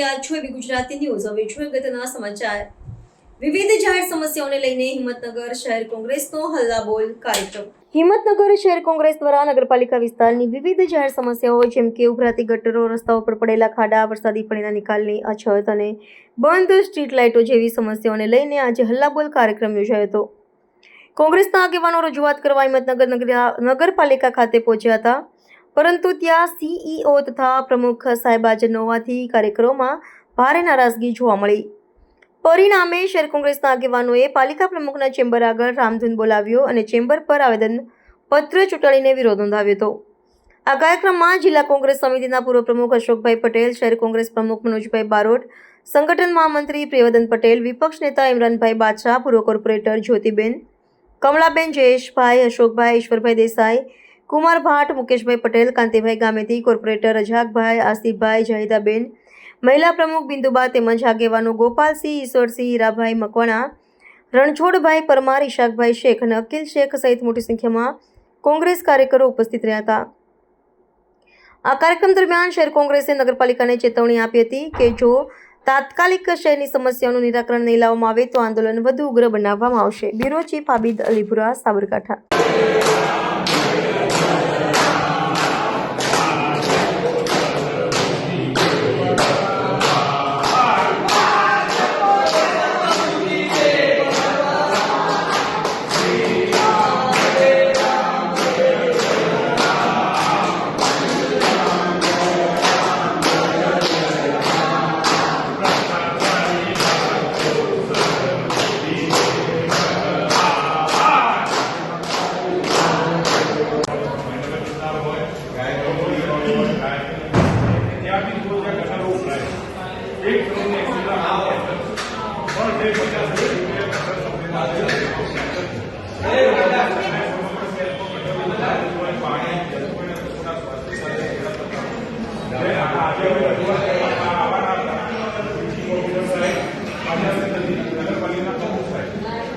રહ્યા છો એવી ગુજરાતી ન્યૂઝ હવે જોઈએ અગત્યના સમાચાર. વિવિધ જાહેર સમસ્યાઓને લઈને હિંમતનગર શહેર કોંગ્રેસનો હલ્લાબોલ કાર્યક્રમ. હિંમતનગર શહેર કોંગ્રેસ દ્વારા નગરપાલિકા વિસ્તારની વિવિધ જાહેર સમસ્યાઓ, જેમ કે ઉભરાતી ગટરો, રસ્તાઓ પર પડેલા ખાડા, વરસાદી પાણીના નિકાલની અછત અને બંધ સ્ટ્રીટ લાઇટો જેવી સમસ્યાઓને લઈને આજે હલ્લાબોલ કાર્યક્રમ યોજાયો હતો. કોંગ્રેસના આગેવાનો રજૂઆત કરવા હિંમતનગર નગર- નગરપાલિકા ખાતે પહોંચ્યા હતા. પરંતુ ત્યાં સીઈઓ તથા પ્રમુખ સાહેબ હાજર ન હોવાથી કાર્યક્રમોમાં ભારે નારાજગી જોવા મળી. પરિણામે શહેર કોંગ્રેસના આગેવાનોએ પાલિકા પ્રમુખના ચેમ્બર આગળ રામધૂન બોલાવ્યો અને ચેમ્બર પર આવેદન પત્ર ચૂંટાડીને વિરોધ નોંધાવ્યો હતો. આ કાર્યક્રમમાં જિલ્લા કોંગ્રેસ સમિતિના પૂર્વ પ્રમુખ અશોકભાઈ પટેલ, શહેર કોંગ્રેસ પ્રમુખ મનોજભાઈ બારોટ, સંગઠન મહામંત્રી પ્રિયવદન પટેલ, વિપક્ષ નેતા ઇમરાનભાઈ બાદશાહ, પૂર્વ કોર્પોરેટર જ્યોતિબેન, કમલાબેન જયેશભાઈ, અશોકભાઈ, ઈશ્વરભાઈ દેસાઈ કુમાર ભાટ, મુકેશભાઈ પટેલ, કાંતિભાઈ ગામેતી કોર્પોરેટર રજાકભાઈ આસિફભાઈ જાહિદાબેન મહિલા પ્રમુખ બિંદુબા તેમજ આગેવાનો ગોપાલસિંહ, ઈશ્વરસિંહ, હીરાભાઈ મકવાણા, રણછોડભાઈ પરમાર, ઈશાકભાઈ શેખ અને અકિલ શેખ સહિત મોટી સંખ્યામાં કોંગ્રેસ કાર્યકરો ઉપસ્થિત રહ્યા હતા. આ કાર્યક્રમ દરમિયાન શહેર કોંગ્રેસે નગરપાલિકાને ચેતવણી આપી હતી કે જો તાત્કાલિક શહેરની સમસ્યાઓનું નિરાકરણ નહીં લાવવામાં આવે તો આંદોલન વધુ ઉગ્ર બનાવવામાં આવશે. Bureau chief Abid Alipura, Sabarkantha.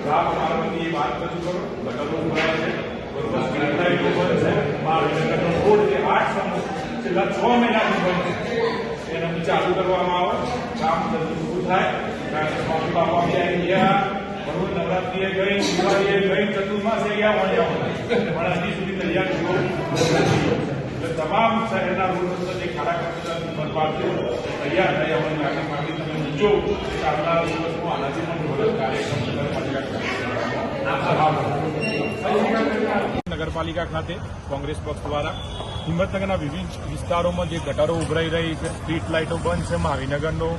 રાત મારવાની વાત રજૂ કરો ગટરો ઉભરાય છે બરોબર ગટરાઈ બંધ છે બાર ગટરનો રોડ જે આઠ સમૂહ છેલ્લા છ મહિનાથી બંધ છે એને બી ચાલુ કરવામાં આવે, કામ પૂરું થાય. સ્વામી બાપા બી આવી ગયા. બરોબર નવરાત્રીએ ગઈ, દિવાળીએ ગઈ, ચતુર્માસે ગયા વણ્યા પણ હજી સુધી તૈયાર થયો. એટલે તમામ શહેરના રોડ જે ખાડા બરબાદીઓ તૈયાર અમારી આગળ માંગી તમે મૂજો આવનારા દિવસમાં આનાથી પણ કાર્યક્રમ નગરપાલિકા નગરપાલિકા ખાતે, કોંગ્રેસ પક્ષ દ્વારા હિંમતનગરના વિવિધ વિસ્તારોમાં જે ગટારો ઉભરાઈ રહી છે સ્ટ્રીટ લાઇટો બંધ છે, મહાવીનગરનો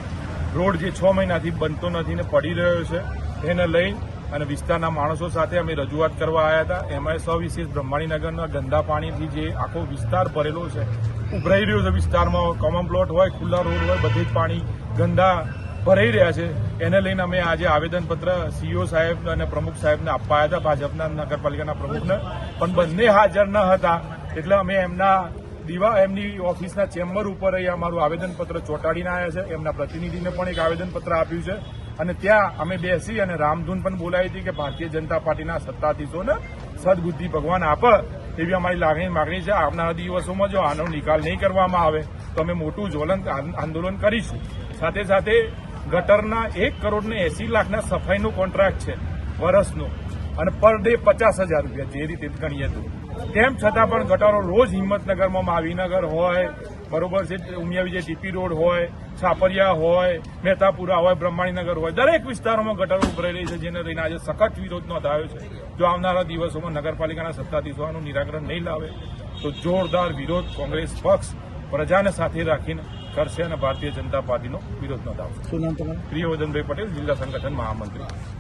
રોડ જે છ મહિનાથી બનતો નથી ને પડી રહ્યો છે, તેને લઈ અને વિસ્તારના માણસો સાથે અમે રજૂઆત કરવા આવ્યા હતા. એમાં સવિશેષ બ્રહ્માણીનગરના ગંદા પાણીથી જે આખો વિસ્તાર ભરેલો છે, ઉભરાઈ રહ્યો છે વિસ્તારમાં. કોમન પ્લોટ હોય, ખુલ્લા રોડ હોય, બધે જ પાણી ગંદા ભરાઈ રહ્યા છે. એને લઈને અમે આજે આવેદનપત્ર સીઓ સાહેબ અને પ્રમુખ સાહેબને આપવા હતા, ભાજપના નગરપાલિકાના પ્રમુખને. પણ બંને હાજર ન હતા. એટલે અમે એમના દીવા, એમની ઓફિસના ચેમ્બર ઉપર અહીંયા અમારું આવેદનપત્ર ચોંટાડીને આવ્યા છે. એમના પ્રતિનિધિને પણ એક આવેદનપત્ર આપ્યું છે. અને ત્યાં અમે બેસી અને રામધૂન પણ બોલાવી હતી કે ભારતીય જનતા પાર્ટીના સત્તાધીશોને સદબુદ્ધિ ભગવાન આપે એવી અમારી લાગણી માગણી છે. આવનારા દિવસોમાં જો આનો નિકાલ નહીં કરવામાં આવે, તો અમે મોટું જ્વલંત આંદોલન કરીશું. સાથે સાથે ગટરના એક કરોડ ને એસી લાખના સફાઈનો કોન્ટ્રાક્ટ છે વર્ષનો અને પર ડે પચાસ હજાર રૂપિયા, જે રીતે ગણીએ તો. તેમ છતાં પણ ગટરો રોજ હિંમતનગરમાં માવીનગર હોય બરોબર છે ઉમિયા વિજય ટીપી રોડ હોય છાપરિયા હોય મહેતાપુરા હોય બ્રહ્માણીનગર હોય દરેક વિસ્તારોમાં ગટરો ઉભરાઈ રહી છે જેને લઈને આજે સખત વિરોધ નોંધાયો છે. જો આવનારા દિવસોમાં નગરપાલિકાના સત્તાધીશો આનું નિરાકરણ નહીં લાવે તો જોરદાર વિરોધ કોંગ્રેસ પક્ષ પ્રજાને સાથે રાખીને કરશે અને ભારતીય જનતા પાર્ટીનો વિરોધ નોંધાવશે. પ્રિયવદનભાઈ પટેલ જિલ્લા સંગઠન મહામંત્રી.